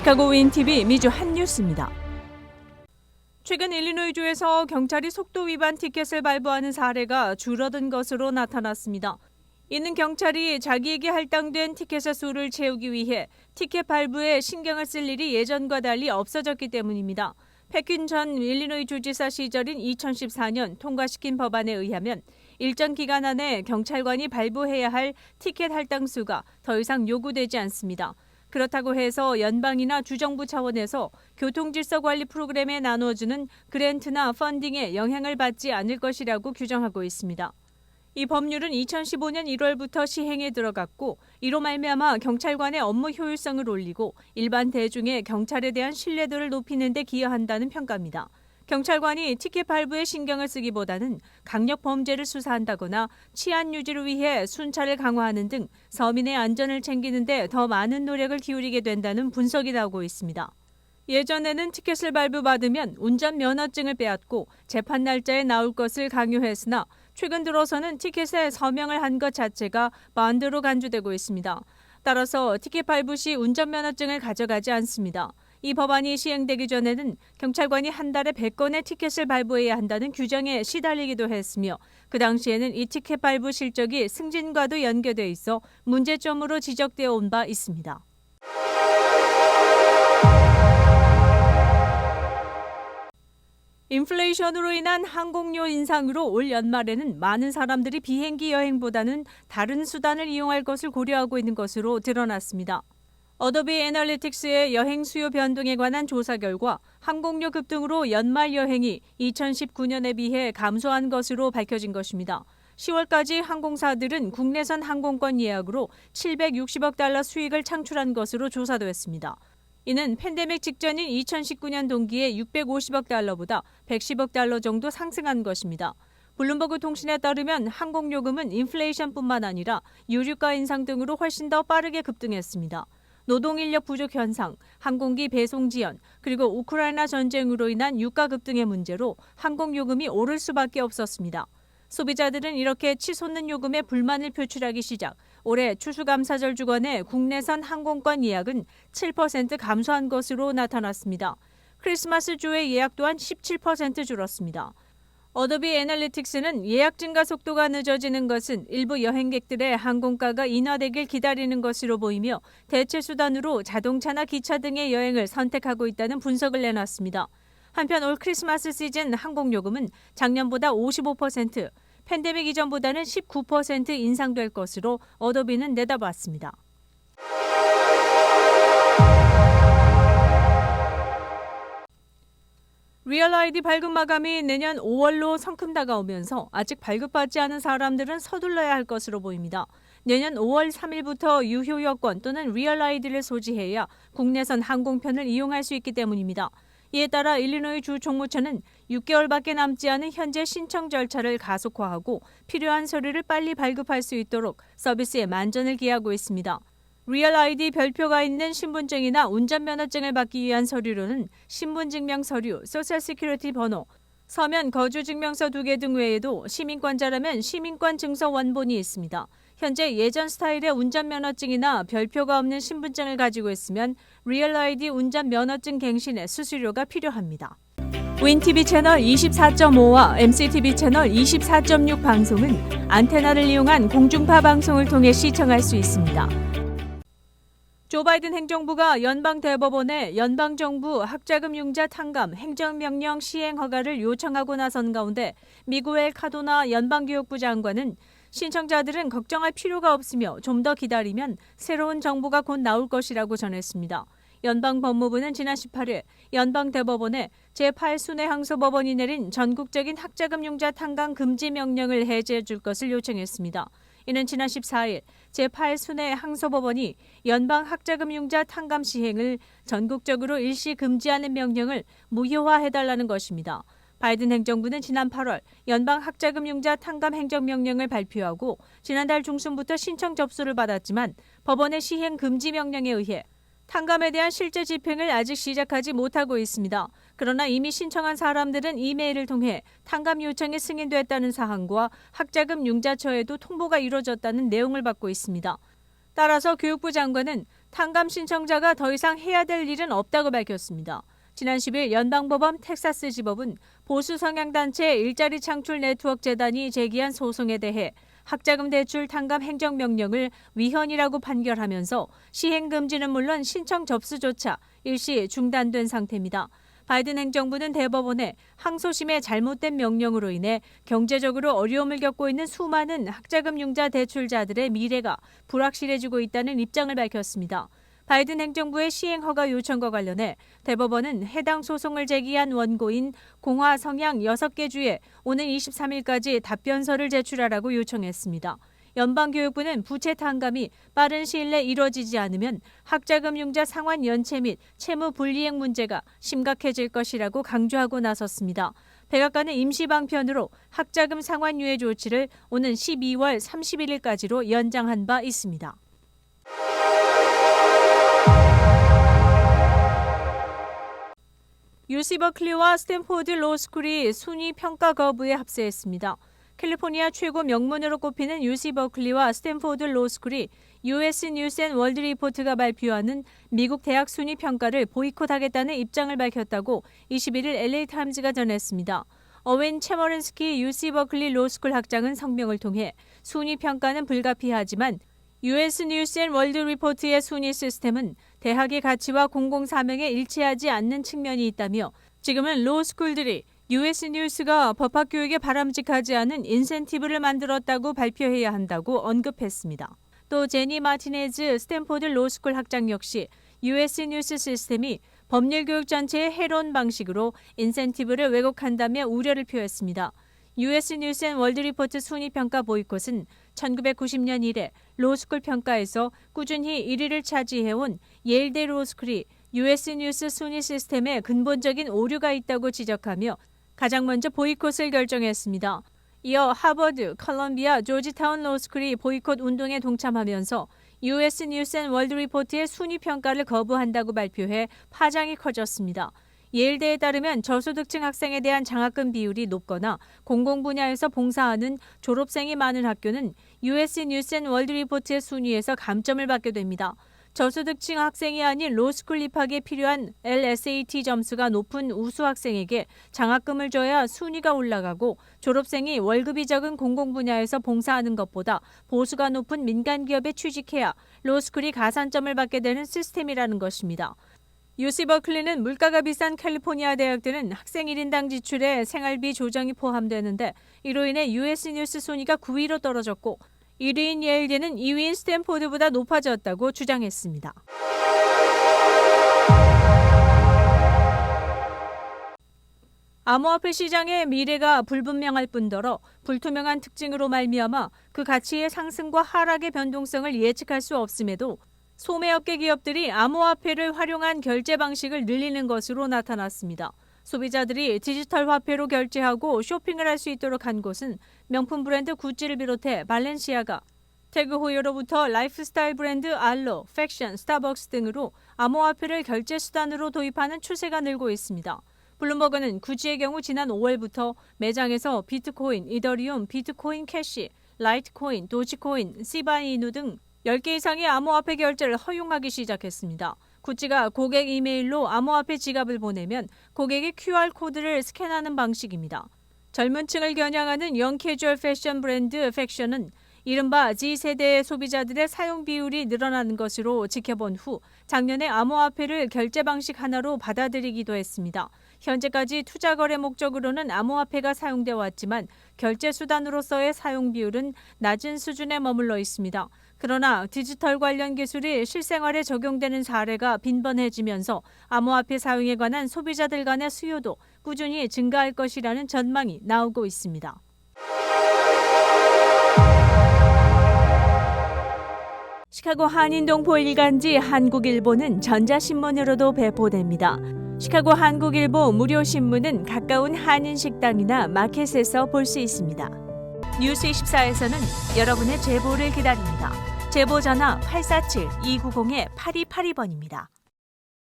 시카고 윈TV 미주 한뉴스입니다. 최근 일리노이주에서 경찰이 속도 위반 티켓을 발부하는 사례가 줄어든 것으로 나타났습니다. 이는 경찰이 자기에게 할당된 티켓의 수를 채우기 위해 티켓 발부에 신경을 쓸 일이 예전과 달리 없어졌기 때문입니다. 패킨 전 일리노이 주지사 시절인 2014년 통과시킨 법안에 의하면 일정 기간 안에 경찰관이 발부해야 할 티켓 할당 수가 더 이상 요구되지 않습니다. 그렇다고 해서 연방이나 주정부 차원에서 교통질서 관리 프로그램에 나눠주는 그랜트나 펀딩에 영향을 받지 않을 것이라고 규정하고 있습니다. 이 법률은 2015년 1월부터 시행에 들어갔고 이로 말미암아 경찰관의 업무 효율성을 올리고 일반 대중의 경찰에 대한 신뢰도를 높이는 데 기여한다는 평가입니다. 경찰관이 티켓 발부에 신경을 쓰기보다는 강력 범죄를 수사한다거나 치안 유지를 위해 순찰을 강화하는 등 서민의 안전을 챙기는 데 더 많은 노력을 기울이게 된다는 분석이 나오고 있습니다. 예전에는 티켓을 발부받으면 운전 면허증을 빼앗고 재판 날짜에 나올 것을 강요했으나 최근 들어서는 티켓에 서명을 한 것 자체가 반대로 간주되고 있습니다. 따라서 티켓 발부 시 운전면허증을 가져가지 않습니다. 이 법안이 시행되기 전에는 경찰관이 한 달에 100건의 티켓을 발부해야 한다는 규정에 시달리기도 했으며 그 당시에는 이 티켓 발부 실적이 승진과도 연계돼 있어 문제점으로 지적되어 온 바 있습니다. 인플레이션으로 인한 항공료 인상으로 올 연말에는 많은 사람들이 비행기 여행보다는 다른 수단을 이용할 것을 고려하고 있는 것으로 드러났습니다. 어도비 애널리틱스의 여행 수요 변동에 관한 조사 결과 항공료 급등으로 연말 여행이 2019년에 비해 감소한 것으로 밝혀진 것입니다. 10월까지 항공사들은 국내선 항공권 예약으로 760억 달러 수익을 창출한 것으로 조사됐습니다. 이는 팬데믹 직전인 2019년 동기에 650억 달러보다 110억 달러 정도 상승한 것입니다. 블룸버그 통신에 따르면 항공요금은 인플레이션뿐만 아니라 유류가 인상 등으로 훨씬 더 빠르게 급등했습니다. 노동인력 부족 현상, 항공기 배송 지연, 그리고 우크라이나 전쟁으로 인한 유가 급등의 문제로 항공요금이 오를 수밖에 없었습니다. 소비자들은 이렇게 치솟는 요금에 불만을 표출하기 시작, 올해 추수감사절 주간에 국내선 항공권 예약은 7% 감소한 것으로 나타났습니다. 크리스마스 주의 예약 또한 17% 줄었습니다. 어도비 애널리틱스는 예약 증가 속도가 늦어지는 것은 일부 여행객들의 항공가가 인하되길 기다리는 것으로 보이며 대체 수단으로 자동차나 기차 등의 여행을 선택하고 있다는 분석을 내놨습니다. 한편 올 크리스마스 시즌 항공요금은 작년보다 55%, 팬데믹 이전보다는 19% 인상될 것으로 어도비는 내다봤습니다. 리얼 아이디 발급 마감이 내년 5월로 성큼 다가오면서 아직 발급받지 않은 사람들은 서둘러야 할 것으로 보입니다. 내년 5월 3일부터 유효 여권 또는 리얼 아이디를 소지해야 국내선 항공편을 이용할 수 있기 때문입니다. 이에 따라 일리노이 주 총무처는 6개월밖에 남지 않은 현재 신청 절차를 가속화하고 필요한 서류를 빨리 발급할 수 있도록 서비스에 만전을 기하고 있습니다. 리얼 아이디 별표가 있는 신분증이나 운전면허증을 받기 위한 서류로는 신분증명 서류, 소셜 시큐리티 번호, 서면 거주 증명서 두개등 외에도 시민권자라면 시민권 증서 원본이 있습니다. 현재 예전 스타일의 운전면허증이나 별표가 없는 신분증을 가지고 있으면 리얼 아이디 운전면허증 갱신에 수수료가 필요합니다. 윈TV 채널 24.5와 MCTV 채널 24.6 방송은 안테나를 이용한 공중파 방송을 통해 시청할 수 있습니다. 조 바이든 행정부가 연방 대법원에 연방 정부 학자금 융자 탕감 행정명령 시행 허가를 요청하고 나선 가운데 미구엘 카도나 연방 교육부 장관은 신청자들은 걱정할 필요가 없으며 좀 더 기다리면 새로운 정부가 곧 나올 것이라고 전했습니다. 연방 법무부는 지난 18일 연방 대법원에 제8순회 항소법원이 내린 전국적인 학자금 융자 탕감 금지 명령을 해제해 줄 것을 요청했습니다. 이는 지난 14일 제8순회 항소법원이 연방 학자금 융자 탕감 시행을 전국적으로 일시 금지하는 명령을 무효화해달라는 것입니다. 바이든 행정부는 지난 8월 연방 학자금 융자 탕감 행정명령을 발표하고 지난달 중순부터 신청 접수를 받았지만 법원의 시행 금지 명령에 의해 탕감에 대한 실제 집행을 아직 시작하지 못하고 있습니다. 그러나 이미 신청한 사람들은 이메일을 통해 탕감 요청이 승인됐다는 사항과 학자금 융자처에도 통보가 이루어졌다는 내용을 받고 있습니다. 따라서 교육부 장관은 탕감 신청자가 더 이상 해야 될 일은 없다고 밝혔습니다. 지난 10일 연방법원 텍사스 지법은 보수 성향 단체 일자리 창출 네트워크 재단이 제기한 소송에 대해 학자금 대출 탕감 행정명령을 위헌이라고 판결하면서 시행 금지는 물론 신청 접수조차 일시 중단된 상태입니다. 바이든 행정부는 대법원에 항소심의 잘못된 명령으로 인해 경제적으로 어려움을 겪고 있는 수많은 학자금 융자 대출자들의 미래가 불확실해지고 있다는 입장을 밝혔습니다. 바이든 행정부의 시행 허가 요청과 관련해 대법원은 해당 소송을 제기한 원고인 공화 성향 6개 주에 오는 23일까지 답변서를 제출하라고 요청했습니다. 연방교육부는 부채 탕감이 빠른 시일 내 이뤄지지 않으면 학자금 융자 상환 연체 및 채무 불이행 문제가 심각해질 것이라고 강조하고 나섰습니다. 백악관은 임시 방편으로 학자금 상환 유예 조치를 오는 12월 31일까지로 연장한 바 있습니다. 유시 버클리와 스탠포드 로스쿨이 순위 평가 거부에 합세했습니다. 캘리포니아 최고 명문으로 꼽히는 유시 버클리와 스탠포드 로스쿨이 US 뉴스 앤 월드 리포트가 발표하는 미국 대학 순위 평가를 보이콧하겠다는 입장을 밝혔다고 21일 LA 타임즈가 전했습니다. 어웬 채머른스키 UC 버클리 로스쿨 학장은 성명을 통해 순위 평가는 불가피하지만 US 뉴스 앤 월드 리포트의 순위 시스템은 대학의 가치와 공공 사명에 일치하지 않는 측면이 있다며 지금은 로스쿨들이 US 뉴스가 법학 교육에 바람직하지 않은 인센티브를 만들었다고 발표해야 한다고 언급했습니다. 또 제니 마티네즈 스탠포드 로스쿨 학장 역시 US 뉴스 시스템이 법률 교육 전체의 해로운 방식으로 인센티브를 왜곡한다며 우려를 표했습니다. US 뉴스 앤 월드 리포트 순위 평가 보이콧은 1990년 이래 로스쿨 평가에서 꾸준히 1위를 차지해온 예일대 로스쿨이 US 뉴스 순위 시스템에 근본적인 오류가 있다고 지적하며 가장 먼저 보이콧을 결정했습니다. 이어 하버드, 컬럼비아, 조지타운 로스쿨이 보이콧 운동에 동참하면서 US 뉴스 앤 월드 리포트의 순위 평가를 거부한다고 발표해 파장이 커졌습니다. 예일대에 따르면 저소득층 학생에 대한 장학금 비율이 높거나 공공 분야에서 봉사하는 졸업생이 많은 학교는 US 뉴스 앤 월드 리포트의 순위에서 감점을 받게 됩니다. 저소득층 학생이 아닌 로스쿨 입학에 필요한 LSAT 점수가 높은 우수 학생에게 장학금을 줘야 순위가 올라가고 졸업생이 월급이 적은 공공 분야에서 봉사하는 것보다 보수가 높은 민간 기업에 취직해야 로스쿨이 가산점을 받게 되는 시스템이라는 것입니다. UC 버클리는 물가가 비싼 캘리포니아 대학들은 학생 1인당 지출에 생활비 조정이 포함되는데 이로 인해 US 뉴스 순위가 9위로 떨어졌고 1위인 예일대는 2위인 스탠포드보다 높아졌다고 주장했습니다. 암호화폐 시장의 미래가 불분명할 뿐더러 불투명한 특징으로 말미암아 그 가치의 상승과 하락의 변동성을 예측할 수 없음에도 소매업계 기업들이 암호화폐를 활용한 결제 방식을 늘리는 것으로 나타났습니다. 소비자들이 디지털 화폐로 결제하고 쇼핑을 할 수 있도록 한 곳은 명품 브랜드 구찌를 비롯해 발렌시아가 태그 호요로부터 라이프스타일 브랜드 알로, 팩션, 스타벅스 등으로 암호화폐를 결제 수단으로 도입하는 추세가 늘고 있습니다. 블룸버그는 구찌의 경우 지난 5월부터 매장에서 비트코인, 이더리움, 비트코인 캐시, 라이트코인, 도지코인, 시바이누 등 10개 이상의 암호화폐 결제를 허용하기 시작했습니다. 구찌가 고객 이메일로 암호화폐 지갑을 보내면 고객이 QR코드를 스캔하는 방식입니다. 젊은 층을 겨냥하는 영 캐주얼 패션 브랜드 팩션은 이른바 G세대의 소비자들의 사용 비율이 늘어나는 것으로 지켜본 후 작년에 암호화폐를 결제 방식 하나로 받아들이기도 했습니다. 현재까지 투자 거래 목적으로는 암호화폐가 사용돼 왔지만 결제 수단으로서의 사용 비율은 낮은 수준에 머물러 있습니다. 그러나 디지털 관련 기술이 실생활에 적용되는 사례가 빈번해지면서 암호화폐 사용에 관한 소비자들 간의 수요도 꾸준히 증가할 것이라는 전망이 나오고 있습니다. 시카고 한인동포 일간지 한국일보는 전자신문으로도 배포됩니다. 시카고 한국일보 무료 신문은 가까운 한인 식당이나 마켓에서 볼 수 있습니다. 뉴스 24에서는 여러분의 제보를 기다립니다. 제보 전화 847-290-8282번입니다.